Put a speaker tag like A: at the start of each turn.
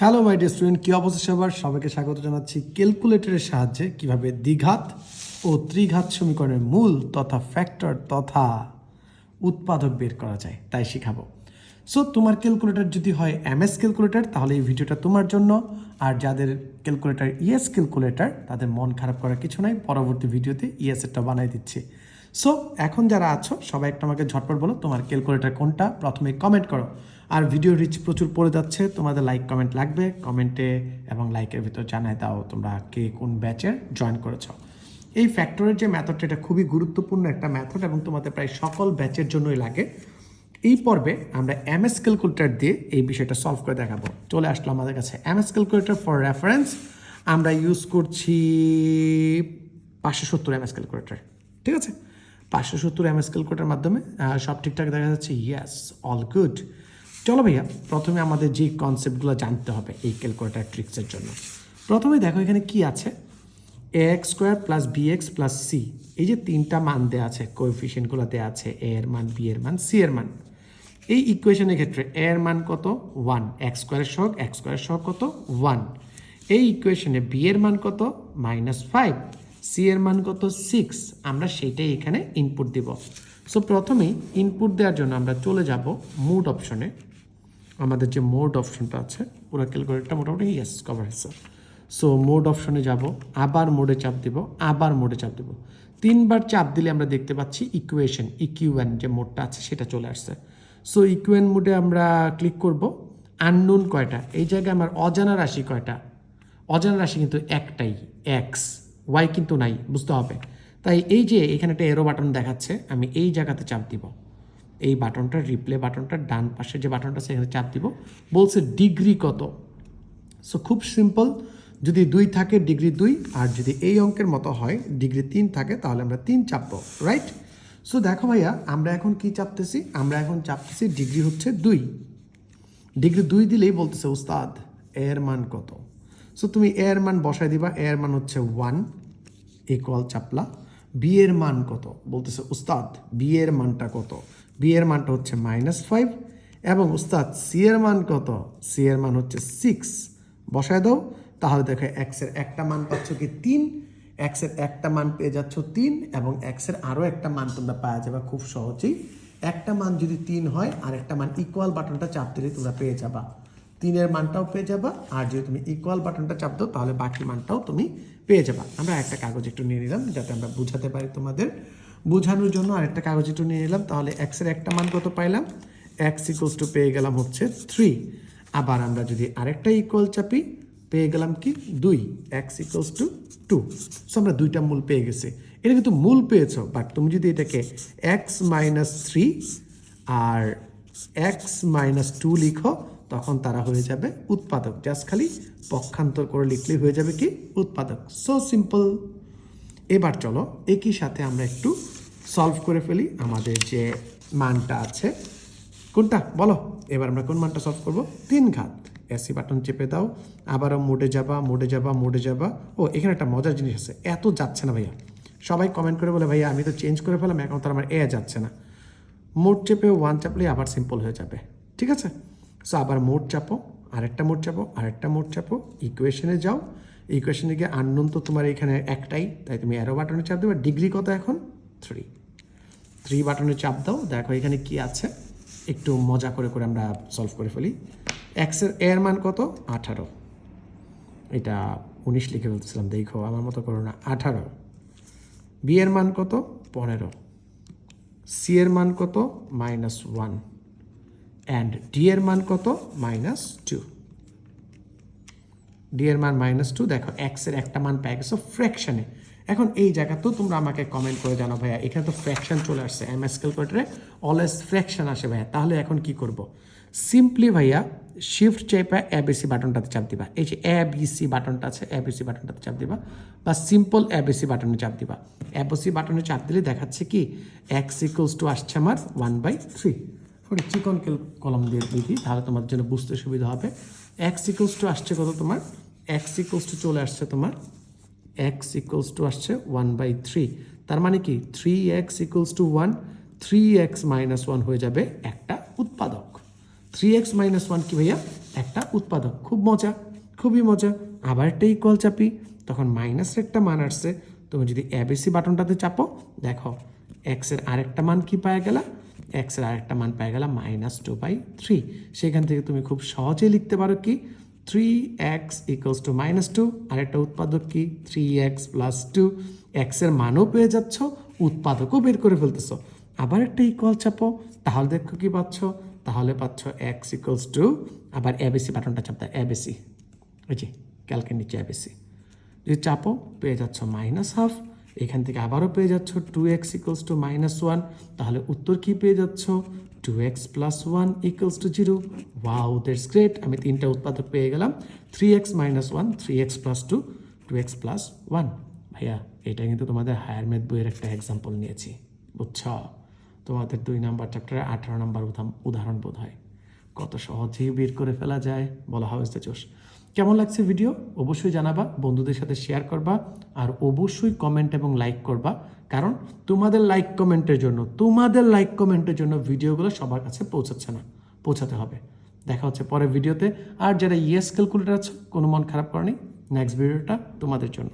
A: Hello my dear student কী অবস্থা সবার? সবাইকে স্বাগত জানাচ্ছি ক্যালকুলেটরের সাহায্যে, কীভাবে দ্বিঘাত ও ত্রিঘাত সমীকরণের মূল তথা ফ্যাক্টর তথা উৎপাদক বের করা যায়, তাই শেখাবো। সো তোমার ক্যালকুলেটর যদি হয় এমএস ক্যালকুলেটর তাহলে এই ভিডিওটা তোমার জন্য। আর যাদের ক্যালকুলেটর ইএস ক্যালকুলেটর তাদের মন খারাপ করার কিছু নাই, পরবর্তী ভিডিওতে ইএসএরটা বানাই দিচ্ছি। সো এখন যারা আছো, সবাই একটা আমাকে ঝটপট বলো, তোমার ক্যালকুলেটর কোনটা? প্রথমে কমেন্ট করো। আর ভিডিও রিচ প্রচুর পড়ে যাচ্ছে, তোমাদের লাইক কমেন্ট লাগবে। কমেন্টে এবং লাইকের ভিতর জানায় দাও তোমরা কে কোন ব্যাচের জয়েন করেছ। এই ফ্যাক্টরের যে ম্যাথডটা এটা খুবই গুরুত্বপূর্ণ একটা ম্যাথড এবং তোমাদের প্রায় সকল ব্যাচের জন্যই লাগে। এই পর্বে আমরা এম এস ক্যালকুলেটর দিয়ে এই বিষয়টা সলভ করে দেখাবো। চলে আসলো আমাদের কাছে এমএস ক্যালকুলেটর ফর রেফারেন্স আমরা ইউজ করছি পাঁচশো সত্তর এমএস ক্যালকুলেটর ঠিক আছে? পাঁচশো সত্তর এমএস ক্যালকুলেটার মাধ্যমে সব ঠিকঠাক দেখা যাচ্ছে? ইয়াস অল গুড চলো ভাইয়া, প্রথমে আমাদের যে কনসেপ্টগুলো জানতে হবে এই ক্যালকুলেটার ট্রিক্সের জন্য। প্রথমে দেখো এখানে কি আছে? A x square plus b x plus c এই যে তিনটা মান দেওয়া আছে কোএফিসিয়েন্টগুলো দেওয়া আছে এ এর মান বি এর মান সি এর মান। এই ইকুয়েশনের ক্ষেত্রে এ এর মান কত? ওয়ান এক্স স্কোয়ারের সহগ এক্স স্কোয়ারের সহগ কত? ওয়ান এই ইকুয়েশনে বি এর মান কত? মাইনাস ফাইভ সি এর মান কত? সিক্স আমরা সেটাই এখানে ইনপুট দিব। সো প্রথমেই ইনপুট দেওয়ার জন্য আমরা চলে যাব মোড অপশনে আমাদের যে মোড অপশনটা আছে, পুরো ক্যালকুলেটরটা মোটামুটি ইয়েস কভার হয়েছে সো মোড অপশনে যাব, আবার মোডে চাপ দিব, আবার মোডে চাপ দিব। তিনবার চাপ দিলে আমরা দেখতে পাচ্ছি ইকুয়েশন ইকিউএন যে মোডটা আছে, সেটা চলে আসছে। সো ইকুয়েন মোডে আমরা ক্লিক করব আননোন কয়টা? এই জায়গায় আমার অজানা রাশি কয়টা? অজানা রাশি কিন্তু একটাই এক্স ওয়াই কিন্তু নাই, বুঝতে হবে। তাই এই যে এখানে একটা এরো বাটন দেখাচ্ছে, আমি এই জায়গাতে চাপ দিব। এই বাটনটা রিপ্লে বাটনটা ডান পাশে যে বাটনটা আছে, এখানে চাপ দিব। বলছে ডিগ্রি কত? সো খুব সিম্পল যদি দুই থাকে ডিগ্রি দুই। আর যদি এই অঙ্কের মতো হয় ডিগ্রি তিন থাকে, তাহলে আমরা তিন চাপবো রাইট সো দেখো ভাইয়া, আমরা এখন কি চাপতেছি? আমরা এখন চাপতেছি ডিগ্রি হচ্ছে দুই। ডিগ্রি দুই দিলেই বলতেছে উস্তাদ এর মান কত? সো তুমি এ এর মান বসাই দিবা। এ এর মান হচ্ছে ওয়ান ইকুয়াল চাপলা। বি এর মান কত? বলতেছে, উস্তাদ বি এর মানটা কত? বি এর মানটা হচ্ছে মাইনাস ফাইভ এবং উস্তাদ সি এর মান কত? সি এর মান হচ্ছে সিক্স বসায় দাও। তাহলে দেখো এক্সের একটা মান পাচ্ছ কি তিন? এক্সের একটা মান পেয়ে যাচ্ছ তিন এবং এক্সের আরও একটা মান তোমরা পাওয়া যাবে খুব সহজেই। একটা মান যদি তিন হয় আর একটা মান ইকুয়াল বাটনটা চাপ দিলে তোমরা পেয়ে যাবা। তিনের মানটাও পেয়ে যাবা। আর যদি তুমি ইকুয়াল বাটনটা চাপ দাও, তাহলে বাকি মানটাও তুমি পেয়ে যাবা। আমরা একটা কাগজ একটু নিয়ে নিলাম, যাতে আমরা বুঝাতে পারি তোমাদের। বোঝানোর জন্য আরেকটা কাগজ একটু নিয়ে নিলাম, তাহলে এক্সের একটা মান কত পাইলাম? এক্স ইকুয়ালস টু পেয়ে গেলাম হচ্ছে থ্রি আবার আমরা যদি আরেকটা ইকুয়াল চাপি, পেয়ে গেলাম কি? দুই। X equals to two so আমরা দুইটা মূল পেয়ে গেছি। এটা কিন্তু মূল পেয়েছ বাট তুমি যদি এটাকে এক্স মাইনাস থ্রি আর এক্স মাইনাস টু লিখো তখন তারা হয়ে যাবে উৎপাদক। জাস্ট খালি পক্ষান্তর করে লিখলেই হয়ে যাবে কি? উৎপাদক। সো সিম্পল এবার চলো, একই সাথে আমরা একটু সলভ করে ফেলি আমাদের যে মানটা আছে। কোনটা? বলো। এবার আমরা কোন মানটা সলভ করব? তিন ঘাত। এসি বাটন চেপে দাও। আবারও মোডে যাবা মোডে যাবা মোডে যাবা। ও, এখানে একটা মজার জিনিস আছে। এত যাচ্ছে না ভাইয়া। সবাই কমেন্ট করে বলে, ভাইয়া, আমি তো চেঞ্জ করে ফেলাম, এখন তো আমার এ যাচ্ছে না। মোড চেপে ওয়ান চাপলে আবার সিম্পল হয়ে যাবে। ঠিক আছে? সো আবার মোড চাপো, আরেকটা মোড চাপো, আরেকটা মোড চাপো ইকুয়েশনে যাও ইকুয়েশনে গিয়ে আননোন তো তোমার এখানে একটাই, তাই তুমি অ্যারো বাটনে চাপ দেবে। ডিগ্রি কত এখন? থ্রি থ্রি বাটনে চাপ দাও, দেখো এখানে কি আছে। একটু মজা করে করে আমরা সলভ করে ফেলি। এক্সের এর মান কত? আঠারো। এটা উনিশ লিখে ফেলতেছিলাম দেখো আমার মতো করো না, আঠারো। বি এর মান কত? পনেরো। সি এর মান কত? মাইনাস ওয়ান অ্যান্ড ডি এর মান কত? মাইনাস টু ডি এর মান মাইনাস টু দেখো এক্সের একটা মান পেয়ে গেছো ফ্র্যাকশনে এখন এই জায়গাতেও তোমরা আমাকে কমেন্ট করে জানো ভাইয়া। এখানে তো ফ্র্যাকশন চলে আসছে এম এস ক্যালকুলেটারে অলওয়েজ ফ্র্যাকশন আসে, ভাইয়া। তাহলে এখন কি করব? সিম্পলি ভাইয়া শিফট চেপে এবিসি বাটনটাতে চাপ দিবা। এই যে এ বিসি বাটনটা আছে এবিসি বাটনটাতে চাপ দিবা বা সিম্পল এবিসি বাটনে চাপ দিবা। এবিসি বাটনে চাপ দিলে দেখাচ্ছে কি এক্স ইকুয়ালস টু আসছে আমার ওয়ান বাই থ্রি ওটা চিকন কলম দিয়ে লিখি তাহলে তোমার জন্য বুঝতে সুবিধা হবে। এক্স ইকুয়ালস টু আসছে কত তোমার? এক্স ইকুয়ালস টু চলে আসছে তোমার? এক্স ইকুয়ালস টু আসছে ওয়ান বাই থ্রি তার মানে কি? Three x equals to one three x minus one হয়ে যাবে একটা উৎপাদক। থ্রি এক্স মাইনাস ওয়ান কি ভাইয়া? একটা উৎপাদক। খুব মজা, খুবই মজা। আবার একটা ইকুয়াল চাপি, তখন মাইনাসের একটা মান আসছে। তুমি যদি এবিসি বাটনটাতে চাপো, দেখো এক্সের আরেকটা মান কি পাওয়া গেলা? এক্সের আরেকটা মান পাওয়া গেলা মাইনাস টু বাই থ্রি সেখান থেকে তুমি খুব সহজেই লিখতে পারো কি? Three x equals to minus two আরেকটা উৎপাদক কি? থ্রি এক্স প্লাস টু এক্সের মানও পেয়ে যাচ্ছ, উৎপাদকও বের করে ফেলতেছো। আবার একটা ইকুয়াল চাপো তাহলে দেখো কি পাচ্ছ? তাহলে পাচ্ছ এক্স ইকুয়ালস টু আবার এবিসি বাটনটা চাপতে এবিসি ওই যে ক্যালকের নিচে এবিসি যদি চাপো, পেয়ে যাচ্ছ মাইনাস হাফ এখান থেকে আবারও পেয়ে যাচ্ছ two x equals to minus one তাহলে উত্তর কি পেয়ে যাচ্ছ? Two x plus one equals to zero wow that's great আমি তিনটা উৎপাদক পেয়ে গেলাম। Three x minus one three x plus two two x plus one ভাইয়া, এটা কিন্তু তোমাদের হায়ার ম্যাথ বইয়ের একটা এক্সাম্পল নিয়েছি, বুঝছ? তোমাদের দুই নাম্বার চ্যাপ্টারে আঠারো নাম্বার উদাহরণ বোধ হয় কত সহজেই বের করে ফেলা যায়, বলা হয় জোশ কেমন লাগছে ভিডিও অবশ্যই জানাবা, বন্ধুদের সাথে শেয়ার করবা, আর অবশ্যই কমেন্ট এবং লাইক করবা, কারণ তোমাদের লাইক কমেন্টের জন্য, তোমাদের লাইক কমেন্টের জন্য ভিডিওগুলো সবার কাছে পৌঁছাচ্ছে না, পৌঁছাতে হবে। দেখা হচ্ছে পরের ভিডিওতে আর যারা ইয়েস ক্যালকুলেটার আছে, কোনো মন খারাপ করেনি নেক্সট ভিডিওটা তোমাদের জন্য।